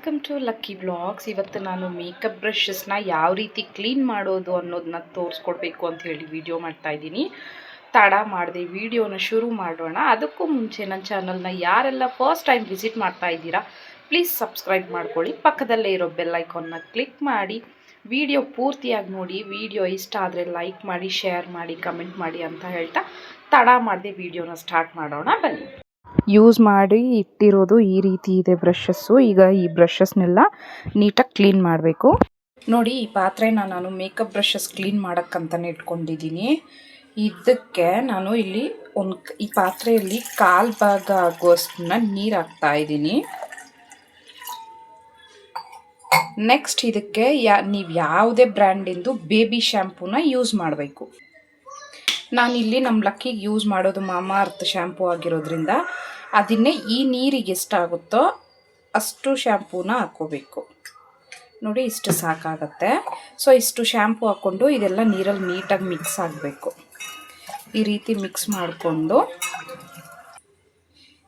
Welcome to lucky blogs ಇವತ್ತು ನಾನು makeup ಬ್ರಷಸ್ನ ಯಾವ ರೀತಿ ಕ್ಲೀನ್ ಮಾಡೋದು ಅನ್ನೋದನ್ನ ತೋರಿಸ್ಕೊಡ್ಬೇಕು ಅಂತ ಹೇಳಿ ವಿಡಿಯೋ ಮಾಡ್ತಾ ಇದ್ದೀನಿ. ತಡ ಮಾಡಿದೆ ವಿಡಿಯೋನ ಶುರು ಮಾಡೋಣ. ಅದಕ್ಕೂ ಮುಂಚೆ ನನ್ನ ಚಾನಲ್ನ ಯಾರೆಲ್ಲ ಫಸ್ಟ್ ಟೈಮ್ ವಿಸಿಟ್ ಮಾಡ್ತಾ ಇದ್ದೀರಾ ಪ್ಲೀಸ್ ಸಬ್ಸ್ಕ್ರೈಬ್ ಮಾಡ್ಕೊಳ್ಳಿ. ಪಕ್ಕದಲ್ಲೇ ಇರೋ ಬೆಲ್ ಕ್ಲಿಕ್ ಮಾಡಿ. ವಿಡಿಯೋ ಪೂರ್ತಿಯಾಗಿ ನೋಡಿ. ವಿಡಿಯೋ ಇಷ್ಟ ಆದರೆ ಲೈಕ್ ಮಾಡಿ ಶೇರ್ ಮಾಡಿ ಕಮೆಂಟ್ ಮಾಡಿ ಅಂತ ಹೇಳ್ತಾ ತಡ ಮಾಡದೆ ವಿಡಿಯೋನ ಸ್ಟಾರ್ಟ್ ಮಾಡೋಣ. ಬನ್ನಿ. ಯೂಸ್ ಮಾಡಿ ಇಟ್ಟಿರೋದು ಈ ರೀತಿ ಇದೆ ಬ್ರಷಸ್ಸು ಈಗ ಈ ಬ್ರಷಸ್ನೆಲ್ಲ ನೀಟಾಗಿ ಕ್ಲೀನ್ ಮಾಡಬೇಕು. ನೋಡಿ, ಈ ಪಾತ್ರೆನ ನಾನು ಮೇಕಪ್ ಬ್ರಷಸ್ ಕ್ಲೀನ್ ಮಾಡೋಕ್ಕಂತಲೇ ಇಟ್ಕೊಂಡಿದ್ದೀನಿ. ಇದಕ್ಕೆ ನಾನು ಇಲ್ಲಿ ಒಂದು ಈ ಪಾತ್ರೆಯಲ್ಲಿ ಕಾಲು ಭಾಗ ಆಗುವಷ್ಟನ್ನ ನೀರು ಹಾಕ್ತಾ ಇದ್ದೀನಿ. ನೆಕ್ಸ್ಟ್ ಇದಕ್ಕೆ ಯಾ ನೀವು ಯಾವುದೇ ಬ್ರ್ಯಾಂಡಿಂದು ಬೇಬಿ ಶ್ಯಾಂಪೂನ ಯೂಸ್ ಮಾಡಬೇಕು. ನಾನಿಲ್ಲಿ ನಮ್ಮ ಲಕ್ಕಿಗೆ ಯೂಸ್ ಮಾಡೋದು ಮಾಮಾ ಅರ್ಥ ಶ್ಯಾಂಪೂ ಆಗಿರೋದ್ರಿಂದ ಅದನ್ನೇ ಈ ನೀರಿಗೆ ಎಷ್ಟಾಗುತ್ತೋ ಅಷ್ಟು ಶ್ಯಾಂಪೂನ ಹಾಕ್ಕೋಬೇಕು. ನೋಡಿ ಇಷ್ಟು ಸಾಕಾಗತ್ತೆ. ಸೊ ಇಷ್ಟು ಶ್ಯಾಂಪು ಹಾಕ್ಕೊಂಡು ಇದೆಲ್ಲ ನೀರಲ್ಲಿ ನೀಟಾಗಿ ಮಿಕ್ಸ್ ಆಗಬೇಕು. ಈ ರೀತಿ ಮಿಕ್ಸ್ ಮಾಡಿಕೊಂಡು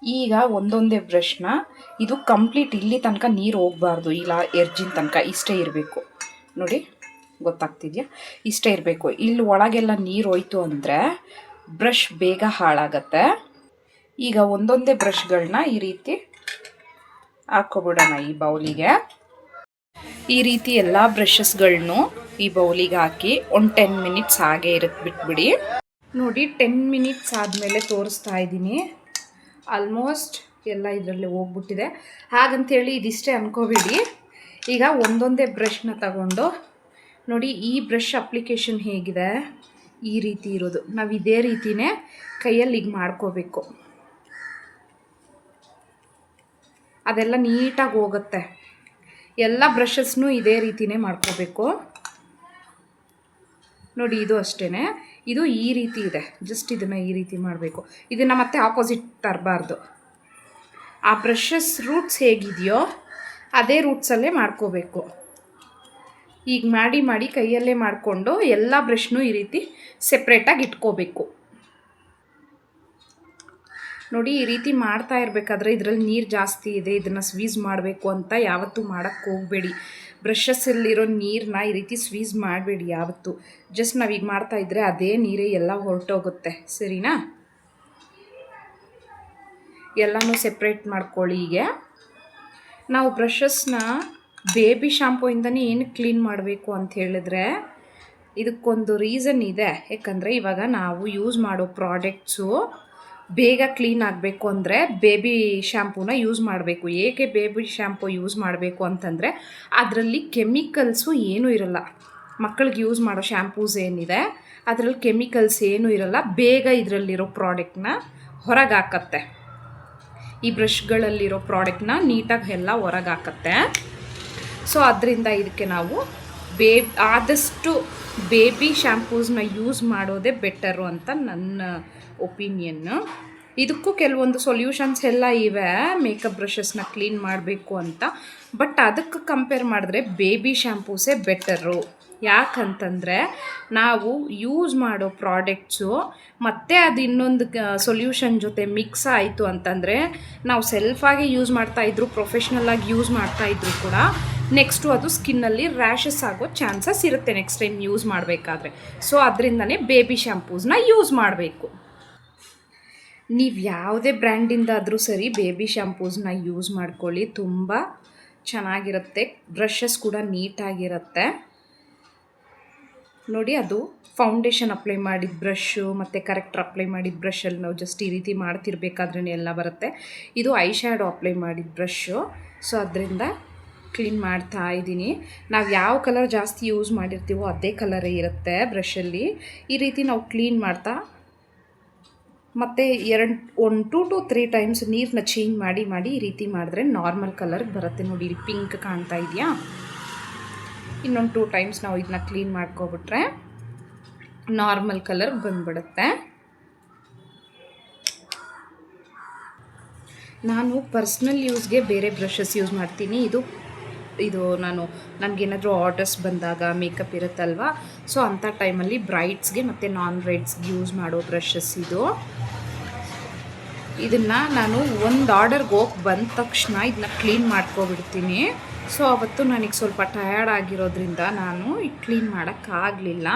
ಈಗ ಒಂದೊಂದೇ ಬ್ರಷ್ನ ಇದು ಕಂಪ್ಲೀಟ್ ಇಲ್ಲಿ ತನಕ ನೀರು ಹೋಗಬಾರ್ದು. ಇಲ್ಲ ಎರ್ಜಿನ ತನಕ ಇಷ್ಟೇ ಇರಬೇಕು. ನೋಡಿ. ಗೊತ್ತಾಗ್ತಿದೆಯಾ? ಇಷ್ಟೇ ಇರಬೇಕು. ಇಲ್ಲಿ ಒಳಗೆಲ್ಲ ನೀರು ಹೋಯ್ತು ಅಂದರೆ ಬ್ರಷ್ ಬೇಗ ಹಾಳಾಗತ್ತೆ. ಈಗ ಒಂದೊಂದೇ ಬ್ರಷ್ಗಳನ್ನ ಈ ರೀತಿ ಹಾಕ್ಕೊಬಿಡೋಣ ಈ ಬೌಲಿಗೆ. ಈ ರೀತಿ ಎಲ್ಲ ಬ್ರಷಸ್ಗಳನ್ನು ಈ ಬೌಲಿಗೆ ಹಾಕಿ ಒಂದು ಟೆನ್ ಮಿನಿಟ್ಸ್ ಹಾಗೆ ಇರಕ್ಕೆ ಬಿಟ್ಬಿಡಿ. ನೋಡಿ ಟೆನ್ ಮಿನಿಟ್ಸ್ ಆದಮೇಲೆ ತೋರಿಸ್ತಾ ಇದ್ದೀನಿ. ಆಲ್ಮೋಸ್ಟ್ ಎಲ್ಲ ಇದರಲ್ಲಿ ಹೋಗ್ಬಿಟ್ಟಿದೆ. ಹಾಗಂತೇಳಿ ಇದಿಷ್ಟೇ ಅಂದ್ಕೋಬೇಡಿ ಈಗ ಒಂದೊಂದೇ ಬ್ರಷ್ನ ತಗೊಂಡು ನೋಡಿ, ಈ ಬ್ರಷ್ ಅಪ್ಲಿಕೇಶನ್ ಹೇಗಿದೆ? ಈ ರೀತಿ ಇರೋದು. ನಾವು ಇದೇ ರೀತಿನೇ ಕೈಯಲ್ಲಿ ಈಗ ಮಾಡ್ಕೋಬೇಕು. ಅದೆಲ್ಲ ನೀಟಾಗಿ ಹೋಗುತ್ತೆ. ಎಲ್ಲ ಬ್ರಷಸ್ನೂ ಇದೇ ರೀತಿನೇ ಮಾಡ್ಕೋಬೇಕು. ನೋಡಿ, ಇದು ಅಷ್ಟೇ ಇದು ಈ ರೀತಿ ಇದೆ. ಜಸ್ಟ್ ಇದನ್ನು ಈ ರೀತಿ ಮಾಡಬೇಕು. ಇದನ್ನು ಮತ್ತೆ ಆಪೋಸಿಟ್ ತರಬಾರ್ದು. ಆ ಬ್ರಷಸ್ ರೂಟ್ಸ್ ಹೇಗಿದೆಯೋ, ಅದೇ ರೂಟ್ಸಲ್ಲೇ ಮಾಡ್ಕೋಬೇಕು. ಈಗ ಮಾಡಿ ಮಾಡಿ ಕೈಯಲ್ಲೇ ಮಾಡಿಕೊಂಡು ಎಲ್ಲ ಬ್ರಷ್ನು ಈ ರೀತಿ ಸೆಪ್ರೇಟಾಗಿ ಇಟ್ಕೋಬೇಕು. ನೋಡಿ, ಈ ರೀತಿ ಮಾಡ್ತಾ ಇರಬೇಕಾದ್ರೆ ಇದರಲ್ಲಿ ನೀರು ಜಾಸ್ತಿ ಇದೆ, ಇದನ್ನು ಸ್ವೀಸ್ ಮಾಡಬೇಕು ಅಂತ ಯಾವತ್ತೂ ಮಾಡೋಕ್ಕೆ ಹೋಗಬೇಡಿ. ಬ್ರಷಸ್ಸಲ್ಲಿರೋ ನೀರನ್ನ ಈ ರೀತಿ ಸ್ವೀಸ್ ಮಾಡಬೇಡಿ ಯಾವತ್ತೂ. ಜಸ್ಟ್ ನಾವೀಗ ಮಾಡ್ತಾ ಇದ್ದರೆ ಅದೇ ನೀರೇ ಎಲ್ಲ ಹೊರಟೋಗುತ್ತೆ. ಸರಿನಾ? ಎಲ್ಲನೂ ಸೆಪ್ರೇಟ್ ಮಾಡ್ಕೊಳ್ಳಿ ಈಗ. ನಾವು ಬ್ರಷಸ್ನ ಬೇಬಿ ಶಾಂಪೂಯಿಂದನೇ ಏನು ಕ್ಲೀನ್ ಮಾಡಬೇಕು ಅಂತ ಹೇಳಿದ್ರೆ ಇದಕ್ಕೊಂದು ರೀಸನ್ ಇದೆ. ಯಾಕಂದರೆ ಇವಾಗ ನಾವು ಯೂಸ್ ಮಾಡೋ ಪ್ರಾಡಕ್ಟ್ಸು ಬೇಗ ಕ್ಲೀನ್ ಆಗಬೇಕು ಅಂದರೆ ಬೇಬಿ ಶ್ಯಾಂಪೂನ ಯೂಸ್ ಮಾಡಬೇಕು. ಏಕೆ ಬೇಬಿ ಶ್ಯಾಂಪೂ ಯೂಸ್ ಮಾಡಬೇಕು ಅಂತಂದರೆ ಅದರಲ್ಲಿ ಕೆಮಿಕಲ್ಸು ಏನೂ ಇರಲ್ಲ. ಮಕ್ಕಳಿಗೆ ಯೂಸ್ ಮಾಡೋ ಶ್ಯಾಂಪೂಸ್ ಏನಿದೆ, ಅದರಲ್ಲಿ ಕೆಮಿಕಲ್ಸ್ ಏನೂ ಇರಲ್ಲ. ಬೇಗ ಇದರಲ್ಲಿರೋ ಪ್ರಾಡಕ್ಟ್ನ ಹೊರಗೆ ಹಾಕತ್ತೆ ಈ ಬ್ರಷ್ಗಳಲ್ಲಿರೋ ಪ್ರಾಡಕ್ಟ್ನ ನೀಟಾಗಿ ಎಲ್ಲ ಹೊರಗೆ ಹಾಕತ್ತೆ ಸೊ ಅದರಿಂದ ಇದಕ್ಕೆ ನಾವು ಬೇ, ಆದಷ್ಟು ಬೇಬಿ ಶ್ಯಾಂಪೂಸ್ನ ಯೂಸ್ ಮಾಡೋದೇ ಬೆಟರು ಅಂತ ನನ್ನ ಒಪಿನಿಯನ್ನು ಇದಕ್ಕೂ ಕೆಲವೊಂದು ಸೊಲ್ಯೂಷನ್ಸ್ ಎಲ್ಲ ಇವೆ. ಮೇಕಪ್ ಬ್ರಷಸ್ನ ಕ್ಲೀನ್ ಮಾಡಬೇಕು ಅಂತ. ಬಟ್ ಅದಕ್ಕೆ ಕಂಪೇರ್ ಮಾಡಿದ್ರೆ ಬೇಬಿ ಶ್ಯಾಂಪೂಸೇ ಬೆಟರು ಯಾಕಂತಂದರೆ ನಾವು ಯೂಸ್ ಮಾಡೋ ಪ್ರಾಡಕ್ಟ್ಸು ಮತ್ತು ಅದು ಇನ್ನೊಂದು ಸೊಲ್ಯೂಷನ್ ಜೊತೆ ಮಿಕ್ಸ್ ಆಯಿತು ಅಂತಂದರೆ ನಾವು ಸೆಲ್ಫಾಗಿ ಯೂಸ್ ಮಾಡ್ತಾಯಿದ್ರು ಪ್ರೊಫೆಷ್ನಲ್ಲಾಗಿ ಯೂಸ್ ಮಾಡ್ತಾಯಿದ್ರು ಕೂಡ ನೆಕ್ಸ್ಟು ಅದು ಸ್ಕಿನ್ನಲ್ಲಿ ರ್ಯಾಷಸ್ ಆಗೋ ಚಾನ್ಸಸ್ ಇರುತ್ತೆ ನೆಕ್ಸ್ಟ್ ಟೈಮ್ ಯೂಸ್ ಮಾಡಬೇಕಾದ್ರೆ. ಸೊ ಅದರಿಂದನೇ ಬೇಬಿ ಶ್ಯಾಂಪೂಸ್ನ ಯೂಸ್ ಮಾಡಬೇಕು. ನೀವು ಯಾವುದೇ ಬ್ರ್ಯಾಂಡಿಂದಾದರೂ ಸರಿ ಬೇಬಿ ಶ್ಯಾಂಪೂಸ್ನ ಯೂಸ್ ಮಾಡ್ಕೊಳ್ಳಿ. ತುಂಬ ಚೆನ್ನಾಗಿರುತ್ತೆ. ಬ್ರಷಸ್ ಕೂಡ ನೀಟಾಗಿರುತ್ತೆ. ನೋಡಿ ಅದು ಫೌಂಡೇಶನ್ ಅಪ್ಲೈ ಮಾಡಿದ ಬ್ರಷ್ಷು ಮತ್ತು ಕರೆಕ್ಟರ್ ಅಪ್ಲೈ ಮಾಡಿದ ಬ್ರಷಲ್ಲಿ ನಾವು ಜಸ್ಟ್ ಈ ರೀತಿ ಮಾಡ್ತಿರ್ಬೇಕಾದ್ರೇ ಎಲ್ಲ ಬರುತ್ತೆ. ಇದು ಐ ಶ್ಯಾಡೋ ಅಪ್ಲೈ ಮಾಡಿದ ಬ್ರಷ್ಷು ಸೊ ಅದರಿಂದ ಕ್ಲೀನ್ ಮಾಡ್ತಾ ಇದ್ದೀನಿ. ನಾವು ಯಾವ ಕಲರ್ ಜಾಸ್ತಿ ಯೂಸ್ ಮಾಡಿರ್ತೀವೋ ಅದೇ ಕಲರೇ ಇರುತ್ತೆ ಬ್ರಷಲ್ಲಿ ಈ ರೀತಿ ನಾವು ಕ್ಲೀನ್ ಮಾಡ್ತಾ ಮತ್ತು ಎರಡು one two two three times ನೀರನ್ನ ಚೇಂಜ್ ಮಾಡಿ ಮಾಡಿ ಈ ರೀತಿ ಮಾಡಿದ್ರೆ ನಾರ್ಮಲ್ ಕಲರ್ಗೆ ಬರುತ್ತೆ ನೋಡಿ. ಪಿಂಕ್ ಕಾಣ್ತಾ ಇದೆಯಾ? ಇನ್ನೊಂದು ಟೂ ಟೈಮ್ಸ್ ನಾವು ಇದನ್ನ ಕ್ಲೀನ್ ಮಾಡ್ಕೊಬಿಟ್ರೆ ನಾರ್ಮಲ್ ಕಲರ್ ಬಂದ್ಬಿಡುತ್ತೆ. ನಾನು ಪರ್ಸ್ನಲ್ ಯೂಸ್ಗೆ ಬೇರೆ ಬ್ರಷಸ್ ಯೂಸ್ ಮಾಡ್ತೀನಿ. ಇದು ಇದು ನಾನು, ನನಗೇನಾದರೂ ಆರ್ಡರ್ಸ್ ಬಂದಾಗ ಮೇಕಪ್ ಇರುತ್ತಲ್ವ? ಸೊ ಅಂಥ ಟೈಮಲ್ಲಿ ಬ್ರೈಟ್ಸ್ಗೆ ಮತ್ತು ನಾನ್ ಬ್ರೈಟ್ಸ್ಗೆ ಯೂಸ್ ಮಾಡೋ ಬ್ರಷಸ್ ಇದು. ಇದನ್ನು ನಾನು ಒಂದು ಆರ್ಡರ್ಗೆ ಹೋಗಿ ಬಂದ ತಕ್ಷಣ ಇದನ್ನ ಕ್ಲೀನ್ ಮಾಡ್ಕೊಬಿಡ್ತೀನಿ. ಸೊ ಅವತ್ತು ನನಗೆ ಸ್ವಲ್ಪ ಟಯರ್ಡ್ ಆಗಿರೋದ್ರಿಂದ ನಾನು ಕ್ಲೀನ್ ಮಾಡೋಕ್ಕಾಗಲಿಲ್ಲ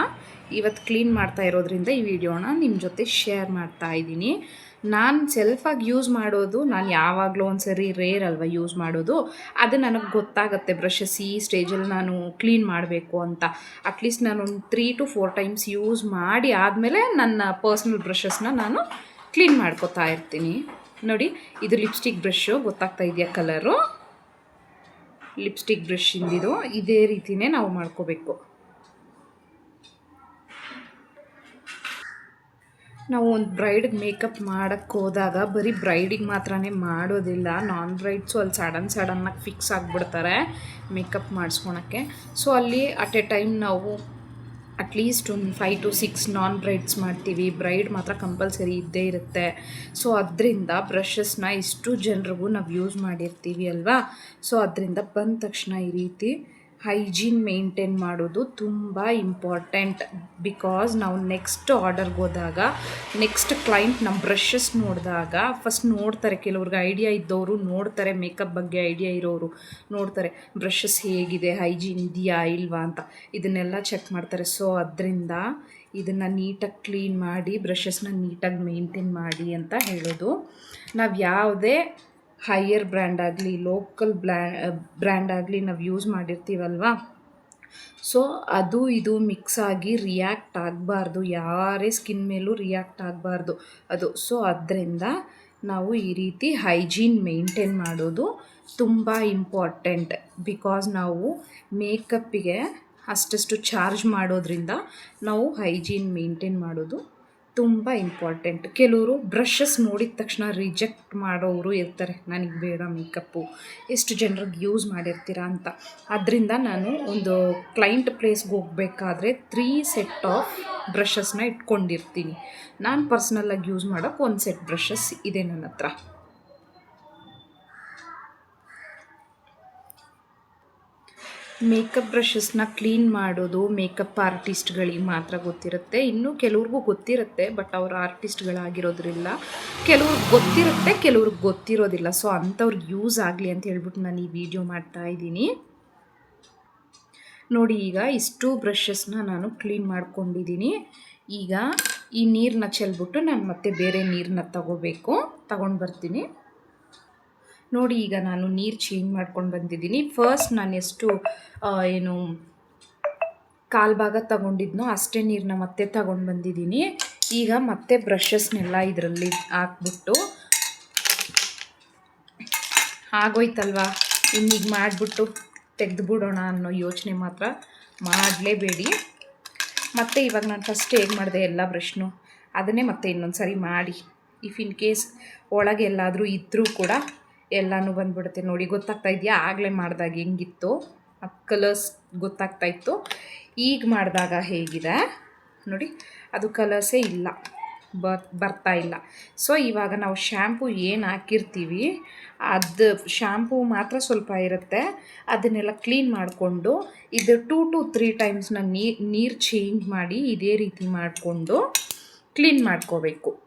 ಇವತ್ತು ಕ್ಲೀನ್ ಮಾಡ್ತಾ ಇರೋದ್ರಿಂದ ಈ ವಿಡಿಯೋನ ನಿಮ್ಮ ಜೊತೆ ಶೇರ್ ಮಾಡ್ತಾ ಇದ್ದೀನಿ. ನಾನು ಸೆಲ್ಫಾಗಿ ಯೂಸ್ ಮಾಡೋದು, ನಾನು ಯಾವಾಗಲೂ ಒಂದು ಸರಿ ರೇರ್ ಅಲ್ವಾ ಯೂಸ್ ಮಾಡೋದು? ಅದು ನನಗೆ ಗೊತ್ತಾಗುತ್ತೆ ಬ್ರಷಸ್ ಈ ಸ್ಟೇಜಲ್ಲಿ ನಾನು ಕ್ಲೀನ್ ಮಾಡಬೇಕು ಅಂತ. ಅಟ್ಲೀಸ್ಟ್ ನಾನು ಒಂದು three two four times use ಮಾಡಿ ಆದಮೇಲೆ ನನ್ನ ಪರ್ಸ್ನಲ್ ಬ್ರಷಸ್ನ ನಾನು ಕ್ಲೀನ್ ಮಾಡ್ಕೊತಾ ಇರ್ತೀನಿ. ನೋಡಿ, ಇದು ಲಿಪ್ಸ್ಟಿಕ್ ಬ್ರಷ್ಷು ಗೊತ್ತಾಗ್ತಾ ಇದೆಯಾ ಕಲರು ಲಿಪ್ಸ್ಟಿಕ್ ಬ್ರಷ್ ಇಂದಿದು. ಇದೇ ರೀತಿಯೇ ನಾವು ಮಾಡ್ಕೋಬೇಕು. ನಾವು ಒಂದು ಬ್ರೈಡ್ಗೆ ಮೇಕಪ್ ಮಾಡೋಕ್ಕೆ ಹೋದಾಗ ಬರೀ ಬ್ರೈಡಿಗೆ ಮಾತ್ರನೇ ಮಾಡೋದಿಲ್ಲ. ನಾನ್ ಬ್ರೈಡ್ಸು ಅಲ್ಲಿ ಸಡನ್ ಸಡನ್ನಾಗಿ ಫಿಕ್ಸ್ ಆಗಿಬಿಡ್ತಾರೆ ಮೇಕಪ್ ಮಾಡಿಸ್ಕೊಳಕ್ಕೆ. ಸೊ ಅಲ್ಲಿ ಅಟ್ ಎ ಟೈಮ್ ನಾವು ಅಟ್ಲೀಸ್ಟ್ ಒಂದು five to six non brides ಮಾಡ್ತೀವಿ. ಬ್ರೈಡ್ ಮಾತ್ರ ಕಂಪಲ್ಸರಿ ಇದ್ದೇ ಇರುತ್ತೆ. ಸೊ ಅದರಿಂದ ಬ್ರಷಸ್ನ ಇಷ್ಟು ಜನರಿಗೂ ನಾವು ಯೂಸ್ ಮಾಡಿರ್ತೀವಿ ಅಲ್ವಾ? ಸೊ ಅದರಿಂದ ಬಂದ ತಕ್ಷಣ ಈ ರೀತಿ ಹೈಜೀನ್ ಮೇಂಟೈನ್ ಮಾಡೋದು ತುಂಬ ಇಂಪಾರ್ಟೆಂಟ್. ಬಿಕಾಸ್ ನಾವು ನೆಕ್ಸ್ಟ್ ಆರ್ಡರ್ಗೆ ಹೋದಾಗ, ನೆಕ್ಸ್ಟ್ ಕ್ಲೈಂಟ್ ನಮ್ಮ ಬ್ರಷಸ್ ನೋಡಿದಾಗ, ಫಸ್ಟ್ ನೋಡ್ತಾರೆ, ಕೆಲವ್ರಿಗೆ ಐಡಿಯಾ ಇದ್ದವರು ನೋಡ್ತಾರೆ, ಮೇಕಪ್ ಬಗ್ಗೆ ಐಡಿಯಾ ಇರೋರು ನೋಡ್ತಾರೆ, ಬ್ರಷಸ್ ಹೇಗಿದೆ, ಹೈಜೀನ್ ಇದೆಯಾ ಇಲ್ವಾ ಅಂತ. ಇದನ್ನೆಲ್ಲ ಚೆಕ್ ಮಾಡ್ತಾರೆ. ಸೊ, ಅದರಿಂದ ಇದನ್ನು ನೀಟಾಗಿ ಕ್ಲೀನ್ ಮಾಡಿ, ಬ್ರಷಸ್ನ ನೀಟಾಗಿ ಮೇಂಟೈನ್ ಮಾಡಿ ಅಂತ ಹೇಳೋದು. ನಾವು ಯಾವುದೇ ಹೈಯರ್ ಬ್ರ್ಯಾಂಡ್ ಆಗಲಿ ಲೋಕಲ್ ಬ್ರ್ಯಾಂಡ್ ಆಗಲಿ ನಾವು ಯೂಸ್ ಮಾಡಿರ್ತೀವಲ್ವಾ? ಸೊ ಅದು ಇದು ಮಿಕ್ಸ್ ಆಗಿ ರಿಯಾಕ್ಟ್ ಆಗಬಾರ್ದು. ಯಾರೇ ಸ್ಕಿನ್ ಮೇಲೂ ರಿಯಾಕ್ಟ್ ಆಗಬಾರ್ದು. ಅದು. ಸೊ ಅದರಿಂದ ನಾವು ಈ ರೀತಿ ಹೈಜೀನ್ ಮೇಂಟೈನ್ ಮಾಡೋದು ತುಂಬ ಇಂಪಾರ್ಟೆಂಟ್ ಬಿಕಾಸ್ ನಾವು ಮೇಕಪ್ಪಿಗೆ ಅಷ್ಟಷ್ಟು ಚಾರ್ಜ್ ಮಾಡೋದ್ರಿಂದ ನಾವು ಹೈಜೀನ್ ಮೇಂಟೈನ್ ಮಾಡೋದು ತುಂಬ ಇಂಪಾರ್ಟೆಂಟ್ ಕೆಲವರು ಬ್ರಷಸ್ ನೋಡಿದ ತಕ್ಷಣ ರಿಜೆಕ್ಟ್ ಮಾಡೋರು ಇರ್ತಾರೆ. ನನಗೆ ಬೇಡ ಮೇಕಪ್ಪು ಎಷ್ಟು ಜನರಿಗೆ ಯೂಸ್ ಮಾಡಿರ್ತೀರ ಅಂತ. ಅದರಿಂದ ನಾನು ಒಂದು ಕ್ಲೈಂಟ್ ಪ್ಲೇಸ್ಗೆ ಹೋಗಬೇಕಾದ್ರೆ ತ್ರೀ ಸೆಟ್ ಆಫ್ ಬ್ರಷಸ್ನ ಇಟ್ಕೊಂಡಿರ್ತೀನಿ. ನಾನು ಪರ್ಸ್ನಲ್ಲಾಗಿ ಯೂಸ್ ಮಾಡೋಕ್ಕೆ ಒಂದು ಸೆಟ್ ಬ್ರಷಸ್ ಇದೆ ನನ್ನ ಹತ್ರ. ಮೇಕಪ್ ಬ್ರಷಸ್ನ ಕ್ಲೀನ್ ಮಾಡೋದು, ಮೇಕಪ್ ಆರ್ಟಿಸ್ಟ್ಗಳಿಗೆ ಮಾತ್ರ ಗೊತ್ತಿರುತ್ತೆ. ಇನ್ನು ಕೆಲವ್ರಿಗೂ ಗೊತ್ತಿರುತ್ತೆ, ಬಟ್ ಅವರು ಆರ್ಟಿಸ್ಟ್ಗಳಾಗಿರೋದ್ರಿಲ್ಲ ಕೆಲವ್ರಿಗೆ ಗೊತ್ತಿರುತ್ತೆ, ಕೆಲವ್ರಿಗೆ ಗೊತ್ತಿರೋದಿಲ್ಲ. ಸೊ ಅಂಥವ್ರಿಗೆ ಯೂಸ್ ಆಗಲಿ ಅಂತ ಹೇಳ್ಬಿಟ್ಟು ನಾನು ಈ ವಿಡಿಯೋ ಮಾಡ್ತಾ ಇದ್ದೀನಿ. ನೋಡಿ, ಈಗ ಇಷ್ಟು ಬ್ರಷಸ್ನ ನಾನು ಕ್ಲೀನ್ ಮಾಡ್ಕೊಂಡಿದ್ದೀನಿ. ಈಗ ಈ ನೀರನ್ನ ಚೆಲ್ಬಿಟ್ಟು ನಾನು ಮತ್ತೆ ಬೇರೆ ನೀರನ್ನ ತಗೋಬೇಕು. ತಗೊಂಡು ಬರ್ತೀನಿ. ನೋಡಿ ಈಗ ನಾನು ನೀರು ಚೇಂಜ್ ಮಾಡ್ಕೊಂಡು ಬಂದಿದ್ದೀನಿ. ಫಸ್ಟ್ ನಾನು ಎಷ್ಟು ಏನು ಕಾಲು ಭಾಗ ತಗೊಂಡಿದ್ನೋ ಅಷ್ಟೇ ನೀರನ್ನ ಮತ್ತೆ ತಗೊಂಡು ಬಂದಿದ್ದೀನಿ. ಈಗ ಮತ್ತೆ ಬ್ರಷಸ್ನೆಲ್ಲ ಇದರಲ್ಲಿ ಹಾಕ್ಬಿಟ್ಟು ಆಗೋಯ್ತಲ್ವಾ? ಇನ್ನೀಗ ಮಾಡಿಬಿಟ್ಟು ತೆಗೆದುಬಿಡೋಣ ಅನ್ನೋ ಯೋಚನೆ ಮಾತ್ರ ಮಾಡಲೇಬೇಡಿ. ಮತ್ತೆ ಇವಾಗ ನಾನು ಫಸ್ಟ್ ಹೇಗೆ ಮಾಡಿದೆ ಎಲ್ಲ ಬ್ರಷ್ನು ಅದನ್ನೇ ಮತ್ತೆ ಇನ್ನೊಂದು ಸರಿ ಮಾಡಿ. ಇಫ್ ಇನ್ ಕೇಸ್ ಒಳಗೆ ಎಲ್ಲಾದರೂ ಇದ್ದರೂ ಕೂಡ ಎಲ್ಲನೂ ಬಂದ್ಬಿಡುತ್ತೆ ನೋಡಿ, ಗೊತ್ತಾಗ್ತಾ ಇದೆಯಾ? ಆಗಲೇ ಮಾಡಿದಾಗ ಹೆಂಗಿತ್ತು? ಆ ಕಲರ್ಸ್ ಗೊತ್ತಾಗ್ತಾ ಇತ್ತು. ಈಗ ಮಾಡಿದಾಗ ಹೇಗಿದೆ? ನೋಡಿ, ಅದು ಕಲರ್ಸೇ ಇಲ್ಲ. ಬರ್, ಬರ್ತಾ ಇಲ್ಲ. ಸೊ ಇವಾಗ ನಾವು ಶ್ಯಾಂಪು ಏನು ಹಾಕಿರ್ತೀವಿ, ಅದು ಶ್ಯಾಂಪು ಮಾತ್ರ ಸ್ವಲ್ಪ ಇರುತ್ತೆ. ಅದನ್ನೆಲ್ಲ ಕ್ಲೀನ್ ಮಾಡಿಕೊಂಡು, ಇದು ಟೂ ಟು ತ್ರೀ ಟೈಮ್ಸ್ನ ನೀರು ಚೇಂಜ್ ಮಾಡಿ ಇದೇ ರೀತಿ ಮಾಡಿಕೊಂಡು ಕ್ಲೀನ್ ಮಾಡ್ಕೋಬೇಕು.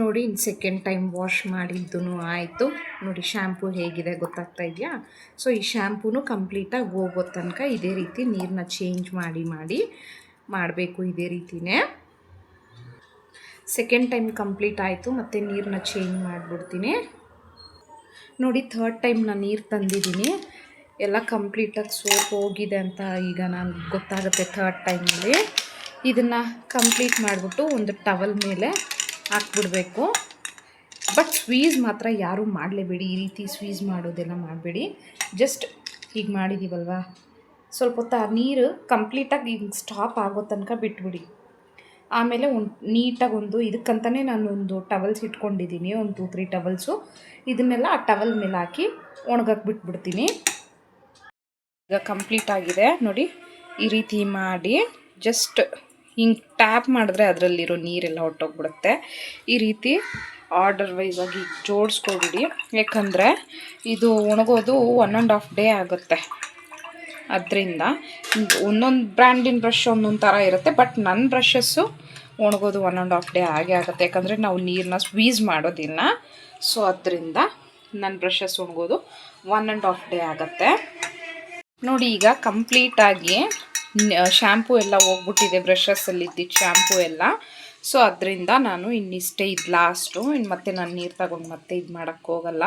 ನೋಡಿ ಇನ್ನು ಸೆಕೆಂಡ್ ಟೈಮ್ ವಾಶ್ ಮಾಡಿದ್ದು ಆಯಿತು. ನೋಡಿ ಶ್ಯಾಂಪು ಹೇಗಿದೆ ಗೊತ್ತಾಗ್ತಾ ಇದೆಯಾ? ಸೊ ಈ ಶ್ಯಾಂಪೂನು ಕಂಪ್ಲೀಟಾಗಿ ಹೋಗೋ ತನಕ ಇದೇ ರೀತಿ ನೀರನ್ನ ಚೇಂಜ್ ಮಾಡಿ ಮಾಡಿ ಮಾಡಬೇಕು ಇದೇ ರೀತಿಯೇ ಸೆಕೆಂಡ್ ಟೈಮ್ ಕಂಪ್ಲೀಟ್ ಆಯಿತು, ಮತ್ತು ನೀರನ್ನ ಚೇಂಜ್ ಮಾಡಿಬಿಡ್ತೀನಿ. ನೋಡಿ ಥರ್ಡ್ ಟೈಮ್ ನಾನು ನೀರು ತಂದಿದ್ದೀನಿ. ಎಲ್ಲ ಕಂಪ್ಲೀಟಾಗಿ ಸೋಪ್ ಹೋಗಿದೆ ಅಂತ ಈಗ ನಾನು ಗೊತ್ತಾಗುತ್ತೆ ಥರ್ಡ್ ಟೈಮಲ್ಲಿ ಇದನ್ನು ಕಂಪ್ಲೀಟ್ ಮಾಡಿಬಿಟ್ಟು ಒಂದು ಟವಲ್ ಮೇಲೆ ಹಾಕ್ಬಿಡ್ಬೇಕು. ಬಟ್ ಸ್ವೀಸ್ ಮಾತ್ರ ಯಾರೂ ಮಾಡಲೇಬೇಡಿ. ಈ ರೀತಿ ಸ್ವೀಸ್ ಮಾಡೋದೆಲ್ಲ ಮಾಡಬೇಡಿ. ಜಸ್ಟ್ ಹೀಗೆ ಮಾಡಿದ್ದೀವಲ್ವಾ ಸ್ವಲ್ಪ ಹೊತ್ತು ಆ ನೀರು ಕಂಪ್ಲೀಟಾಗಿ ಈಗ ಸ್ಟಾಪ್ ಆಗೋ ತನಕ ಬಿಟ್ಬಿಡಿ. ಆಮೇಲೆ ಒಂದು ನೀಟಾಗಿ ಒಂದು ಇದಕ್ಕಂತಲೇ ಒಂದು ಟವಲ್ಸ್ ಇಟ್ಕೊಂಡಿದ್ದೀನಿ. ಒಂದು ಟೂ ತ್ರೀ ಟವಲ್ಸು ಇದನ್ನೆಲ್ಲ ಆ ಟವಲ್ ಮೇಲೆ ಹಾಕಿ ಒಣಗಕ್ಕೆ ಬಿಟ್ಬಿಡ್ತೀನಿ. ಈಗ ಕಂಪ್ಲೀಟ್ ಆಗಿದೆ. ನೋಡಿ, ಈ ರೀತಿ ಮಾಡಿ. ಜಸ್ಟ್ ಹಿಂಗೆ ಟ್ಯಾಪ್ ಮಾಡಿದ್ರೆ ಅದರಲ್ಲಿರೋ ನೀರೆಲ್ಲ ಹೊಟ್ಟೋಗ್ಬಿಡುತ್ತೆ ಈ ರೀತಿ ಆರ್ಡರ್ ವೈಸ್ ಆಗಿ ಜೋಡಿಸ್ಕೊಬಿಡಿ. ಯಾಕಂದರೆ ಇದು ಒಣಗೋದು ಒನ್ ಆ್ಯಂಡ್ ಹಾಫ್ ಡೇ ಆಗುತ್ತೆ. ಅದರಿಂದ ಒಂದೊಂದು ಬ್ರ್ಯಾಂಡಿನ ಬ್ರಷ್ ಒಂದೊಂದು ಥರ ಇರುತ್ತೆ ಬಟ್ ನನ್ನ ಬ್ರಷಸ್ಸು ಒಣಗೋದು ಒನ್ ಆ್ಯಂಡ್ ಹಾಫ್ ಡೇ ಆಗೇ ಆಗುತ್ತೆ. ಯಾಕಂದರೆ ನಾವು ನೀರನ್ನ ಸ್ವೀಸ್ ಮಾಡೋದಿಲ್ಲ. ಸೊ ಅದರಿಂದ ನನ್ನ ಬ್ರಷಸ್ ಒಣಗೋದು ಒನ್ ಆ್ಯಂಡ್ ಹಾಫ್ ಡೇ ಆಗುತ್ತೆ. ನೋಡಿ ಈಗ ಕಂಪ್ಲೀಟಾಗಿ ಶ್ಯಾಂಪು ಎಲ್ಲ ಹೋಗ್ಬಿಟ್ಟಿದೆ ಬ್ರಷಸ್ಸಲ್ಲಿ ಇದ್ದಿದ್ದು ಶ್ಯಾಂಪು ಎಲ್ಲ. ಸೊ ಅದರಿಂದ ನಾನು ಇನ್ನಿಷ್ಟೇ ಇದು ಲಾಸ್ಟು ಇನ್ನು ಮತ್ತೆ ನಾನು ನೀರು ತಗೊಂಡು ಮತ್ತೆ ಇದು ಮಾಡೋಕ್ಕೆ ಹೋಗಲ್ಲ.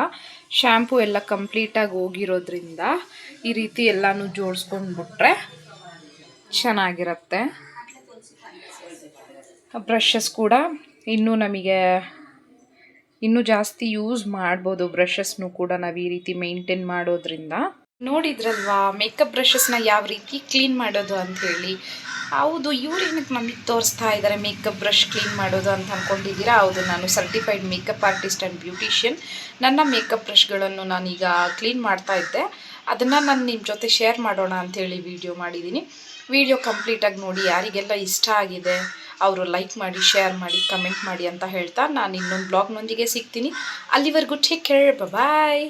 ಶ್ಯಾಂಪು ಎಲ್ಲ ಕಂಪ್ಲೀಟಾಗಿ ಹೋಗಿರೋದ್ರಿಂದ ಈ ರೀತಿ ಎಲ್ಲನೂ ಜೋಡಿಸ್ಕೊಂಡ್ಬಿಟ್ರೆ ಚೆನ್ನಾಗಿರುತ್ತೆ. ಬ್ರಷಸ್ ಕೂಡ ಇನ್ನೂ ನಮಗೆ ಇನ್ನೂ ಜಾಸ್ತಿ ಯೂಸ್ ಮಾಡ್ಬೋದು ಬ್ರಷಸ್ನು ಕೂಡ ನಾವು ಈ ರೀತಿ ಮೇಂಟೈನ್ ಮಾಡೋದ್ರಿಂದ. ನೋಡಿದ್ರಲ್ವಾ? ಮೇಕಪ್ ಬ್ರಷಸ್ನ ಯಾವ ರೀತಿ ಕ್ಲೀನ್ ಮಾಡೋದು ಅಂತ ಹೇಳಿ. ಹೌದು ಏನಕ್ಕೆ ನಮಗೆ ತೋರಿಸ್ತಾ ಇದ್ದಾರೆ ಮೇಕಪ್ ಬ್ರಷ್ ಕ್ಲೀನ್ ಮಾಡೋದು ಅಂತ ಅಂದ್ಕೊಂಡಿದ್ದೀರಾ ಹೌದು, ನಾನು certified makeup artist and beautician ನನ್ನ ಮೇಕಪ್ ಬ್ರಷ್ಗಳನ್ನು ನಾನೀಗ ಕ್ಲೀನ್ ಮಾಡ್ತಾ ಇದ್ದೆ. ಅದನ್ನು ನಾನು ನಿಮ್ಮ ಜೊತೆ ಶೇರ್ ಮಾಡೋಣ ಅಂಥೇಳಿ ವಿಡಿಯೋ ಮಾಡಿದ್ದೀನಿ ವಿಡಿಯೋ ಕಂಪ್ಲೀಟಾಗಿ ನೋಡಿ ಯಾರಿಗೆಲ್ಲ ಇಷ್ಟ ಆಗಿದೆ, ಅವರು ಲೈಕ್ ಮಾಡಿ ಶೇರ್ ಮಾಡಿ ಕಮೆಂಟ್ ಮಾಡಿ ಅಂತ ಹೇಳ್ತಾ ನಾನು ಇನ್ನೊಂದು ಬ್ಲಾಗ್ನೊಂದಿಗೆ ಸಿಗ್ತೀನಿ. ಅಲ್ಲಿವರೆಗೂ ಟೇಕ್ ಕೇರ್ ಬಾಯ್